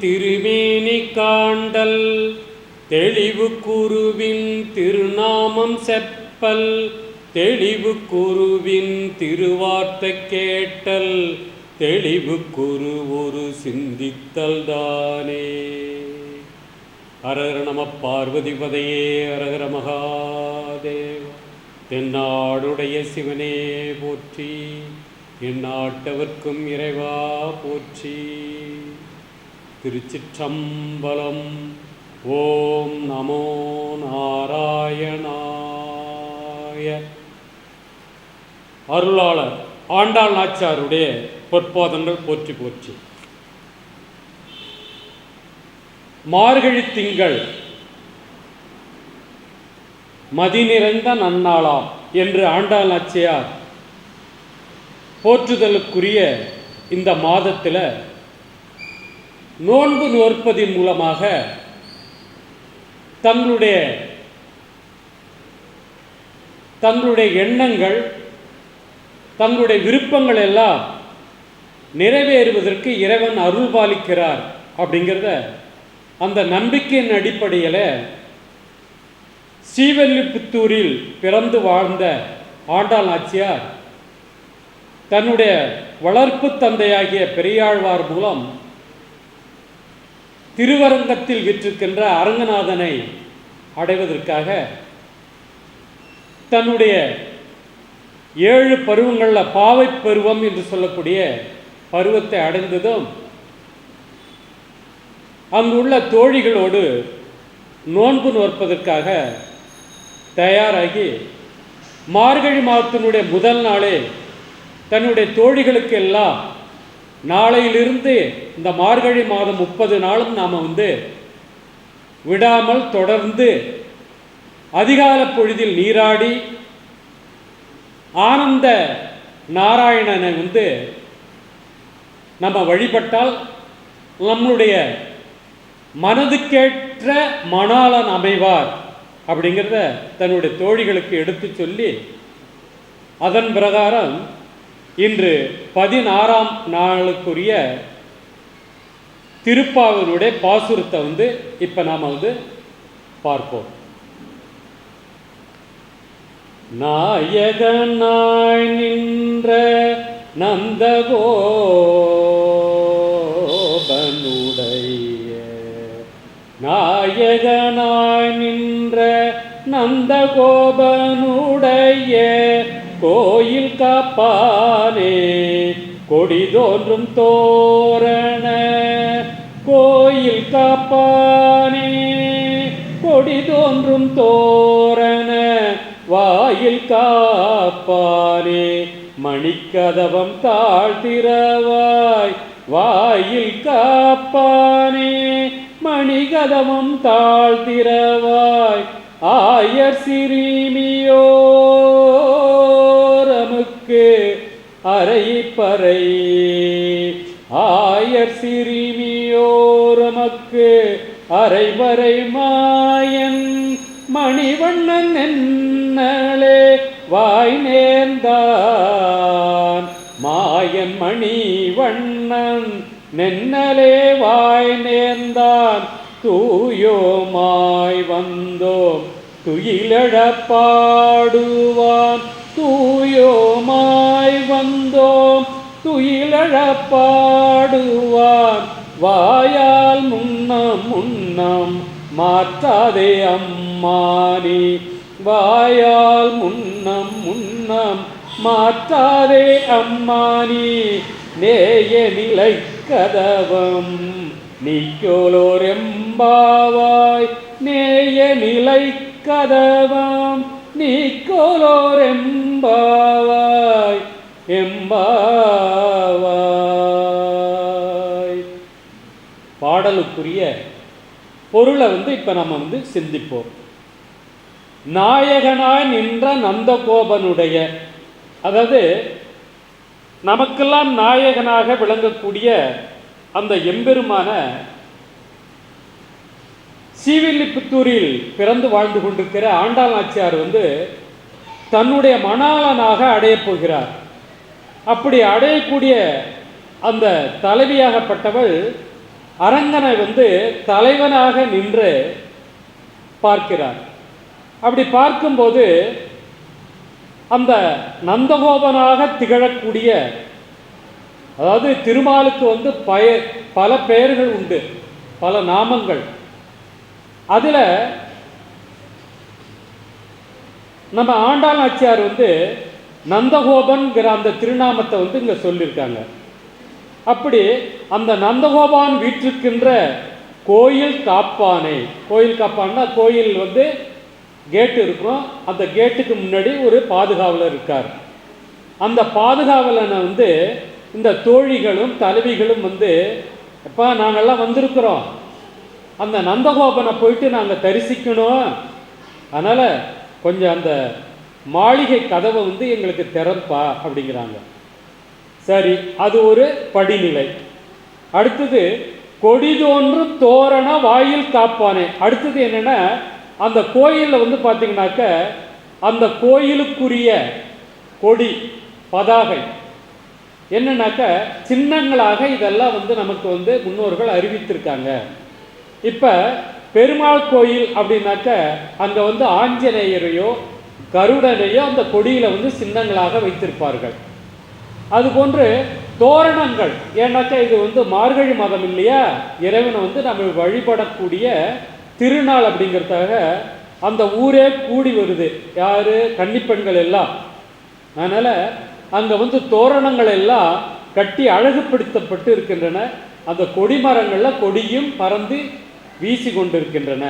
திருமேனி காண்டல் தெளிவு குருவின் திருநாமம் செப்பல் தெளிவு குருவின் திருவார்த்தை கேட்டல் தெளிவு குரு ஒரு சிந்தித்தல் தானே. அரகர நம பார்வதிபதையே அரகர மகாதேவ தென்னாடுடைய சிவனே போற்றி எந்நாட்டவர்க்கும் இறைவா போற்றி. திருச்சிற்றம்பலம். ஓம் நமோ நாராயணாய. அருளாளர் ஆண்டாள் நாச்சாருடைய பொற்போதங்கள் போற்றி போற்றி. மார்கழி திங்கள். மதி நிறைந்த நன்னாளாம் என்று ஆண்டாள் நாச்சியார் போற்றுதலுக்குரிய இந்த மாதத்தில் நோன்பு நோற்பதின் மூலமாக தங்களுடைய தங்களுடைய எண்ணங்கள் தங்களுடைய விருப்பங்கள் எல்லாம் நிறைவேறுவதற்கு இறைவன் அருள் பாலிக்கிறார் அப்படிங்கிறத அந்த நம்பிக்கையின் அடிப்படையில் ஸ்ரீவல்லிபுத்தூரில் பிறந்து வாழ்ந்த ஆண்டாள் நாச்சியார் தன்னுடைய வளர்ப்பு தந்தையாகிய பெரியாழ்வார் மூலம் திருவரங்கத்தில் விற்றிருக்கின்ற அரங்கநாதனை அடைவதற்காக தன்னுடைய ஏழு பருவங்களில் பாவை பருவம் என்று சொல்லக்கூடிய பருவத்தை அடைந்ததும் அங்குள்ள தோழிகளோடு நோன்பு நோற்பதற்காக தயாராகி மார்கழி மாதத்தினுடைய முதல் நாளே தன்னுடைய தோழிகளுக்கு எல்லாம் நாளையிலிருந்து இந்த மார்கழி மாதம் முப்பது நாளும் நாம் வந்து விடாமல் தொடர்ந்து அதிகால பொழுதில் நீராடி ஆனந்த நாராயணனை வந்து நம்ம வழிபட்டால் நம்மளுடைய மனதுக்கேற்ற மணாளன் அமைவார் அப்படிங்கிறத தன்னுடைய தோழிகளுக்கு எடுத்து சொல்லி அதன் பிரகாரம் இன்று பதினாறாம் நாளுக்குரிய திருப்பாவினுடைய பாசுரத்தை வந்து இப்போ நாம் வந்து பார்ப்போம். நாயகனாய் நின்ற நந்தகோபனுடைய நாயகனாய் நின்ற நந்தகோபனுடைய கோயில் காப்பானே கொடி தோன்றும் தோரண. கோயில் காப்பானே கொடி தோன்றும் தோரண. வாயில் காப்பானே மணிக்கதவம் தாழ்த்திரவாய் வாயில் காப்பானே மணிகதவம் தாழ்த்திரவாய் ஆயர் சிறீமியோ அரைப்பறை ஆயர் சிறுமியோரமக்கு அரைவரை மாயன். மணிவண்ணன் என்னளே வாய் நேர்ந்தான். மாயன் மணிவண்ணன் நென்னலே வாய் நேர்ந்தான். தூயோமாய் வந்தோம். துயிலழப் பாடுவான். தூயோமாய் வந்தோம். துயிலழப்பாடுவார். வாயால் முன்னம் முன்னம் மாற்றாதே அம்மானி. வாயால் முன்னம் முன்னம் மாற்றாதே அம்மானி. நேய நிலை கதவம் நீக்கோலோர் எம்பாவாய். நேய நிலை கதவம் நீக்கோலோர் எம்பாவாய். எம்பாவாய். பாடலுக்குரிய பொருளை வந்து இப்போ நம்ம வந்து சிந்திப்போம். நாயகனாய் நின்ற நந்தகோபனுடைய அதாவது நமக்கெல்லாம் நாயகனாக விளங்கக்கூடிய அந்த எம்பெருமான சீவில்லிபுத்தூரில் பிறந்து வாழ்ந்து கொண்டிருக்கிற ஆண்டாள் நாச்சியார் வந்து தன்னுடைய மணாளனாக அடையப் போகிறார். அப்படி அடையக்கூடிய அந்த தலைவியாகப்பட்டவள் அரங்கனை வந்து தலைவனாக நின்று பார்க்கிறார். அப்படி பார்க்கும்போது அந்த நந்தகோபனாக திகழக்கூடிய அதாவது திருமாலுக்கு வந்து பய பல பெயர்கள் உண்டு பல நாமங்கள். அதில் நம்ம ஆண்டாள் நாச்சியார் வந்து நந்தகோபன்கிற அந்த திருநாமத்தை வந்து இங்கே சொல்லியிருக்காங்க. அப்படி அந்த நந்தகோபான் வீற்றிருக்கின்ற கோயில் காப்பானை கோயில் காப்பான்னா கோயில் வந்து கேட்டு இருக்கும் அந்த கேட்டுக்கு முன்னாடி ஒரு பாதுகாவலர் இருக்கார். அந்த பாதுகாவலனை வந்து இந்த தோழிகளும் தலைவிகளும் வந்து எப்பா நாங்கள்லாம் வந்திருக்கிறோம். அந்த நந்தகோபனை போயிட்டு நாங்கள் தரிசிக்கணும். அதனால் கொஞ்சம் அந்த மாளிகை கதவை வந்து எங்களுக்கு திறப்பா அப்படிங்கிறாங்க. சரி அது ஒரு படிநிலை. அடுத்தது கொடிதோன்று தோரண வாயில் காப்பானே. அடுத்தது என்னென்னா அந்த கோயிலில் வந்து பார்த்தீங்கன்னாக்க அந்த கோயிலுக்குரிய கொடி பதாகை. என்னன்னாக்க சின்னங்களாக இதெல்லாம் வந்து நமக்கு வந்து முன்னோர்கள் அறிவித்திருக்காங்க. இப்போ பெருமாள் கோயில் அப்படின்னாக்க அங்கே வந்து ஆஞ்சநேயரையோ கருடனையோ அந்த கொடியில் வந்து சின்னங்களாக வைத்திருப்பார்கள். அதுபோன்று தோரணங்கள் ஏன்னாக்கா இது வந்து மார்கழி மாதம் இல்லையா? இறைவனை வந்து நம்ம வழிபடக்கூடிய திருநாள் அப்படிங்கிறதாக அந்த ஊரே கூடி வருது. யாரு? கன்னிப்பெண்கள் எல்லாம். அதனால் அங்கே வந்து தோரணங்கள் எல்லாம் கட்டி அழகுபடுத்தப்பட்டு இருக்கின்றன. அந்த கொடி மரங்களில் கொடியும் பறந்து வீசி கொண்டிருக்கின்றன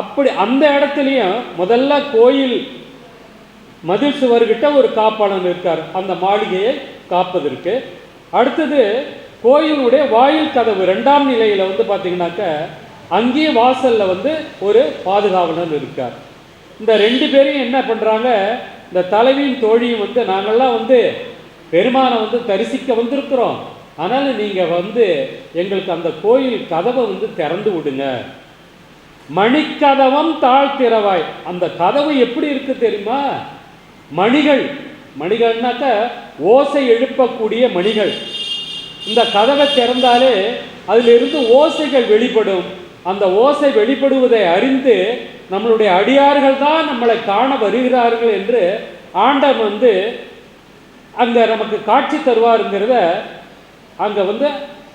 அப்படி அந்த இடத்துலையும் முதல்ல கோயில் மதில் சுவர்கிட்ட ஒரு காப்பாளன் இருக்கார். அந்த மாளிகையை காப்பதற்கு. அடுத்தது கோயிலுடைய வாயில் கதவு ரெண்டாம் நிலையில் வந்து பார்த்தீங்கன்னாக்க அங்கேயே வாசலில் வந்து ஒரு பாதுகாவலன் இருக்கார். இந்த ரெண்டு பேரையும் என்ன பண்ணுறாங்க இந்த தலைவியும் தோழியும் வந்து நாங்கள்லாம் வந்து பெருமானை வந்து தரிசிக்க வந்திருக்கிறோம். அதனால் நீங்கள் வந்து எங்களுக்கு அந்த கோயில் கதவை வந்து திறந்து விடுங்க. மணிக்கதவம் தாழ்த்திறவாய். அந்த கதவு எப்படி இருக்கு தெரியுமா? மணிகள். மணிகள்னாக்க ஓசை எழுப்பக்கூடிய மணிகள். இந்த கதவை திறந்தாலே அதிலிருந்து ஓசைகள் வெளிப்படும். அந்த ஓசை வெளிப்படுவதை அறிந்து நம்மளுடைய அடியார்கள் தான் நம்மளை காண வருகிறார்கள் என்று ஆண்டவன் வந்து அந்த நமக்கு காட்சி தருவாருங்கிறத அங்கே வந்து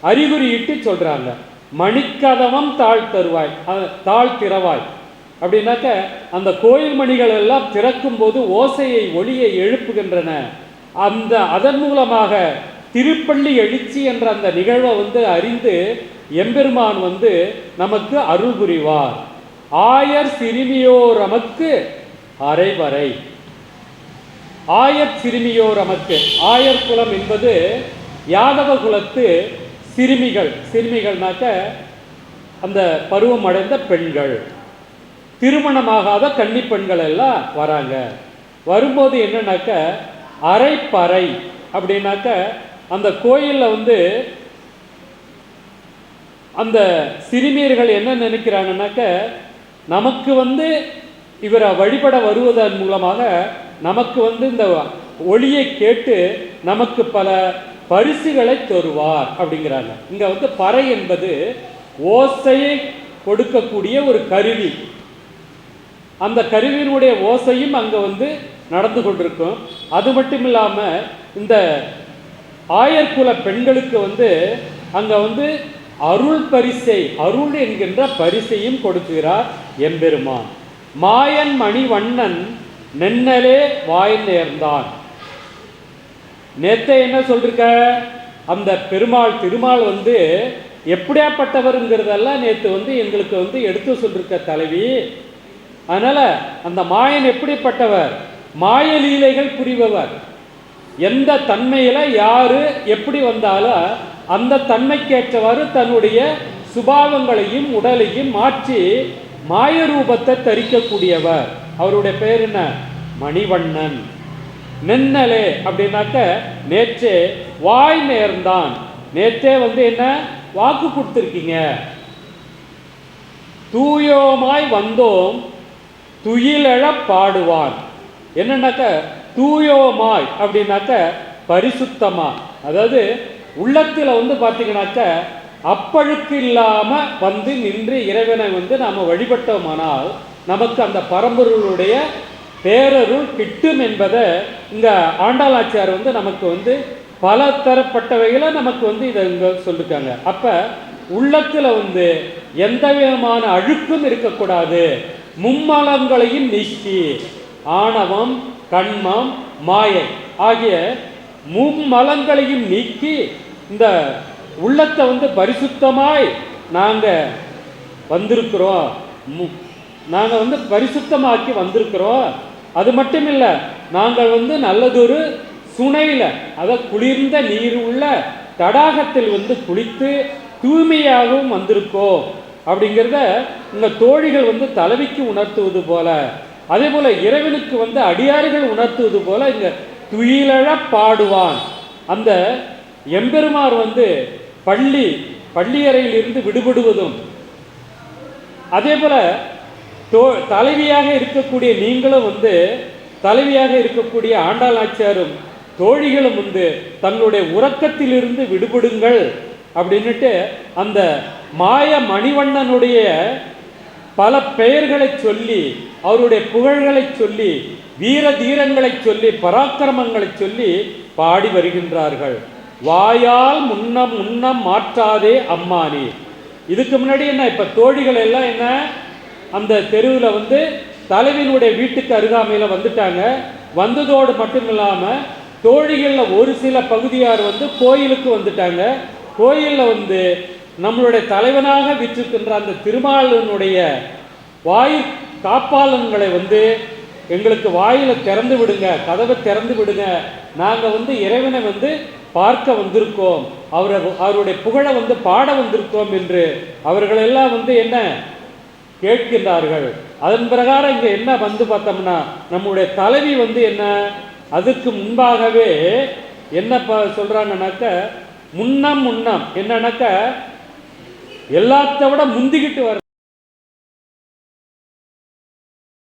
அறிகுறியிட்டு சொல்கிறாங்க மணிக்கதவம் தாழ் தருவாய் தாழ் திறவாய் அப்படின்னாக்க அந்த கோயில் மணிகள் எல்லாம் திறக்கும் போது ஓசையை ஒளியை எழுப்புகின்றன. அந்த அதன் மூலமாக திருப்பள்ளி எழுச்சி என்ற அந்த நிகழ்வை வந்து அறிந்து எம்பெருமான் வந்து நமக்கு அருள் புரிவார். ஆயர் சிறுமியோர் நமக்கு அரைவரை. ஆயர் சிறுமியோர் நமக்கு ஆயர் குலம் என்பது யாதவ குலத்து சிறுமிகள். சிறுமிகள்னாக்க அந்த பருவம் அடைந்த பெண்கள். திருமணமாகாத கன்னி பெண்கள் எல்லாம் வராங்க. வரும்போது என்னன்னாக்க அரைப்பறை அப்படின்னாக்க அந்த கோயிலில் வந்து அந்த சிறுமியர்கள் என்ன நினைக்கிறாங்கன்னாக்க நமக்கு வந்து இவரை வழிபட வருவதன் மூலமாக நமக்கு வந்து இந்த ஒளியை கேட்டு நமக்கு பல பரிசுகளை தருவார் அப்படிங்கிறாங்க. இங்கே வந்து பறை என்பது ஓசையை கொடுக்கக்கூடிய ஒரு கருவி. அந்த கருவியினுடைய ஓசையும் அங்கே வந்து நடந்து கொண்டிருக்கும். அது மட்டும் இல்லாமல் இந்த ஆயர்குல பெண்களுக்கு வந்து அங்கே வந்து அருள் பரிசை அருள் என்கின்ற பரிசையும் கொடுக்கிறார் எம்பெருமான். மாயன் மணிவண்ணன் நென்னலே வாய் நேர்ந்தான். நேத்த என்ன சொல்லிருக்க? அந்த பெருமாள் திருமால் வந்து எப்படியாப்பட்டவருங்கிறதெல்லாம் நேற்று வந்து எங்களுக்கு வந்து எடுத்து சொல்லிருக்க தலைவி. அதனால் அந்த மாயன் எப்படிப்பட்டவர்? மாய லீலைகள் புரிபவர். எந்த தன்மையில் யார் எப்படி வந்தாலும் அந்த தன்மைக்கேற்றவாறு தன்னுடைய சுபாவங்களையும் உடலையும் மாற்றி மாய ரூபத்தை தரிக்கக்கூடியவர். அவருடைய பேர் என்ன? மணிவண்ணன். நின்னலே அப்படின்னாக்க நேற்றே வாய் நேர்ந்தான். நேற்றே வந்து என்ன? வாக்கு கொடுத்துருக்கீங்க. தூயோமாய் வந்தோம். துயிலெழ பாடுவான். என்னன்னாக்க தூயோமாய் அப்படின்னாக்க பரிசுத்தமா. அதாவது உள்ளத்தில் வந்து பார்த்தீங்கன்னாக்க அப்பழுக்கு இல்லாம வந்து நின்று இறைவனை வந்து நாம் வழிபட்டோமானால் நமக்கு அந்த பரம்பொருளுடைய பேரருள் கிட்டும் என்பதை இந்த ஆண்டாளாச்சியார் வந்து நமக்கு வந்து பல தரப்பட்டவைகளை நமக்கு வந்து இதை இங்கே சொல்லிருக்காங்க. அப்போ உள்ளத்தில் வந்து எந்த விதமான அழுக்கும் இருக்கக்கூடாது. மும்மலங்களையும் நீக்கி ஆணவம் கண்மம் மாயை ஆகிய மும்மலங்களையும் நீக்கி இந்த உள்ளத்தை வந்து பரிசுத்தமாய் நாங்கள் வந்திருக்கிறோம். மு- வந்து பரிசுத்தமாக்கி வந்திருக்கிறோம். அது மட்டும் இல்லை நாங்கள் வந்து நல்லதொரு சுனையில் அதை குளிர்ந்த நீர் உள்ள தடாகத்தில் வந்து குளித்து தூய்மையாகவும் வந்திருக்கோம். அப்படிங்கிறத இந்த தோழிகள் வந்து தலைவிக்கு உணர்த்துவது போல அதே போல் இறைவனுக்கு வந்து அடியாறுகள் உணர்த்துவது போல இங்கே துயிலழ பாடுவான். அந்த எம்பெருமார் வந்து பள்ளி பள்ளியறையில் இருந்து விடுபடுவதும் அதே போல தோ தலைவியாக இருக்கக்கூடிய நீங்களும் வந்து தலைவியாக இருக்கக்கூடிய ஆண்டாள் நாச்சியாரும் தோழிகளும் வந்து தங்களுடைய உறக்கத்திலிருந்து விடுபடுங்கள் அப்படின்னுட்டு அந்த மாய மணிவண்ணனுடைய பல பெயர்களை சொல்லி அவருடைய புகழ்களை சொல்லி வீர தீரங்களை சொல்லி பராக்கிரமங்களை சொல்லி பாடி வருகின்றார்கள். வாயால் முன்னம் முன்னம் மாற்றாதே அம்மானி. இதுக்கு முன்னாடி என்ன இப்போ தோழிகள் எல்லாம் என்ன அந்த தெருவில் வந்து தலைவியினுடைய வீட்டுக்கு அருகாமையில் வந்துட்டாங்க. வந்ததோடு மட்டும் இல்லாமல் தோழிகளில் ஒரு சில பகுதியார் வந்து கோயிலுக்கு வந்துட்டாங்க. கோயிலில் வந்து நம்மளுடைய தலைவனாக விற்றிருக்கின்ற அந்த திருமாலனுடைய வாய் காப்பாளன்களை வந்து எங்களுக்கு வாயில் திறந்து விடுங்க கதவை திறந்து விடுங்க. நாங்கள் வந்து இறைவனை வந்து பார்க்க வந்திருக்கோம். அவரை அவருடைய புகழை வந்து பாட வந்திருக்கோம் என்று அவர்களெல்லாம் வந்து என்ன கேட்கின்றார்கள். அதன் பிரகாரம் இங்கே என்ன வந்து பார்த்தோம்னா நம்முடைய தலைவி வந்து என்ன அதுக்கு முன்பாகவே என்ன ப- சொல்றாங்கன்னாக்க முன்னம் முன்னம் என்னன்னாக்க எல்லாத்த விட முந்திக்கிட்டு வர